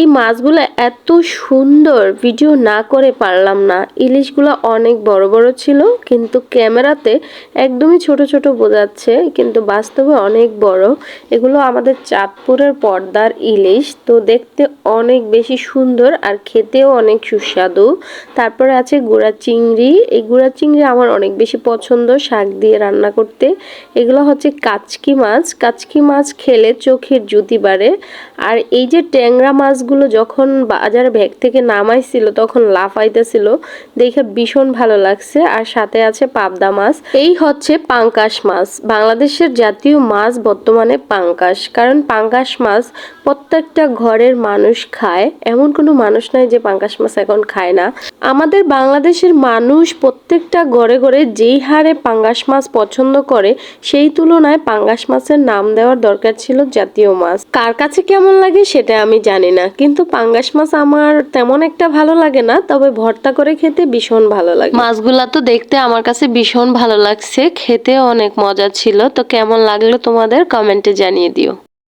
এই মাছগুলো এত সুন্দর ভিডিও না করে পারলাম না। ইলিশগুলো অনেক বড় বড় ছিল, কিন্তু ক্যামেরাতে একদমই ছোট ছোট বোঝাচ্ছে, কিন্তু বাস্তবে অনেক বড়। এগুলো আমাদের চাঁদপুরের পর্দার ইলিশ, তো দেখতে অনেক বেশি সুন্দর আর খেতেও অনেক সুস্বাদু। তারপরে আছে গুড়া চিংড়ি। এই গুড়া চিংড়ি আমার অনেক বেশি পছন্দ, শাক দিয়ে রান্না করতে। এগুলো হচ্ছে কাচকি মাছ। কাচকি মাছ খেলে চোখের জুতি বাড়ে। আর এই যে ট্যাংরা মাছগুলো যখন বাজারে ব্যাগ থেকে নামাইছিল, তখন লাফাইতেছিল, দেখে ভীষণ ভালো লাগছে। আর সাথে আছে পাবদা মাছ। এই হচ্ছে পাঙ্কাশ মাছ। বাংলাদেশের জাতীয় মাছ বর্তমানে পাঙ্কাশ। কারণ পাঙ্কাশ মাছ প্রত্যেকটা ঘরের মানুষ খায়। এমন কোনো মানুষ নাই যে পাঙ্কাশ মাছ এখন খায় না। আমাদের বাংলাদেশের মানুষ প্রত্যেকটা ঘরে ঘরে যেই হারে পাঙ্গাস মাছ পছন্দ করে, সেই তুলনায় পাঙ্গাস মাছের নাম দেওয়ার দরকার ছিল জাতীয় মাছ। কার কাছে কেমন লাগে সেটা আমি জানি না। কিন্তু পাঙ্গাস মাছ আমার তেমন একটা ভালো লাগে না, তবে ভর্তা করে খেতে ভীষণ ভালো লাগে। মাছগুলা তো দেখতে আমার কাছে ভীষণ ভালো লাগছে, খেতে অনেক মজা ছিল, তো কেমন লাগল তোমাদের কমেন্টে জানিয়ে দিও।